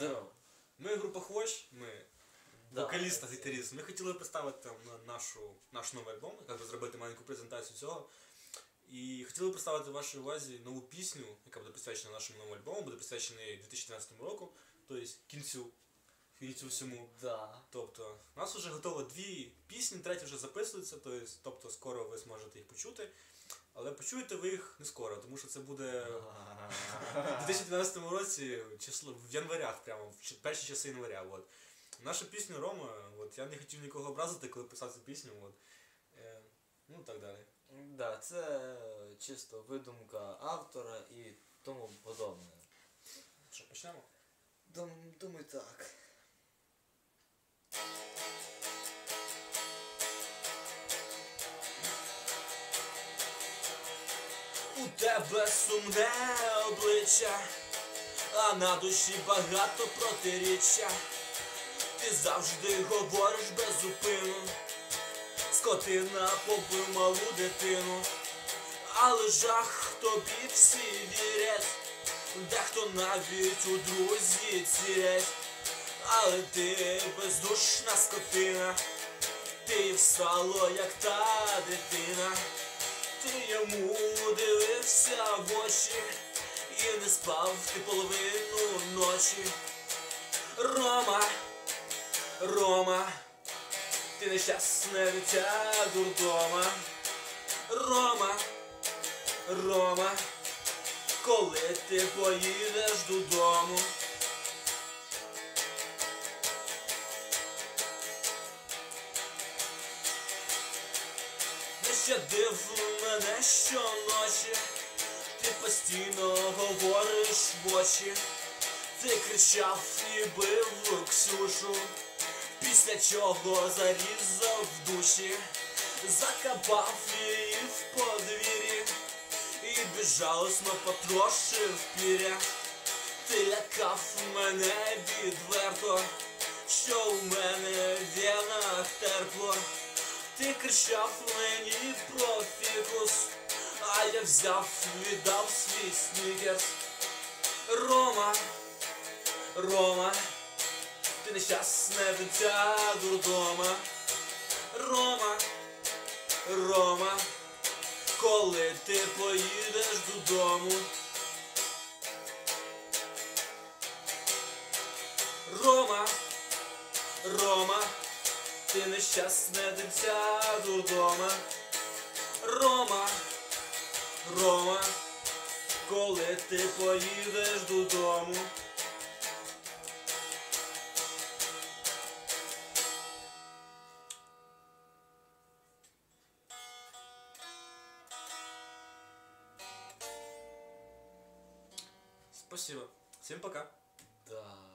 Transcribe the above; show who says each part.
Speaker 1: Дощ, ми
Speaker 2: Да,
Speaker 1: вокаліст та гітаріст. Ми хотіли представити там на нашу, наш новий альбом, як зробити маленьку презентацію цього. І хотіли представити вашій увазі нову пісню, яка буде присвячена нашому новому альбому, буде присвячений 2014 року, тобто кінцю, кінцю всьому.
Speaker 2: Да.
Speaker 1: Тобто, у нас вже готово дві пісні, третя вже записується, тобто скоро ви зможете їх почути. Але почуєте ви їх не скоро, тому що це буде в 2012 році, число в январях, прямо в перші часи января. От. Наша пісня Рома, от, я не хотів нікого образити, коли писав цю пісню. От. Е, ну так далі.
Speaker 2: Да, це чисто видумка автора і тому подобне.
Speaker 1: Що, почнемо?
Speaker 2: Дум, думаю так.
Speaker 1: У тебе сумне обличчя, а на душі багато протиріччя. Ти завжди говориш без зупину. Скотина побив малу дитину, але жах тобі всі вірять, дехто навіть у друзі цірять, але ти бездушна скотина, ти встало, як та дитина. Ти йому дивився в очі і не спав ти половину ночі. Рома, Рома, ти нещасне дитя дурдома. Рома, Рома, коли ти поїдеш додому. Не щадив мене щоночі, ти постійно говориш в очі, ти кричав і бив Ксюшу, після чого зарізав в душі, закапав її в подвір'ї. І безжалосно потрошив піря. Ти лякав мене відверто, що у мене в венах терпло. Ти кричав мені про фікус, а я взяв, віддав свій снігерс. Рома, Рома, ти нещасне дитя дурдома. Рома, Рома, коли ти поїдеш додому. Рома, Рома, ти нещасне дитя додома. Рома, Рома, коли ти поїдеш додому. Спасибо. Всем пока.
Speaker 2: Да.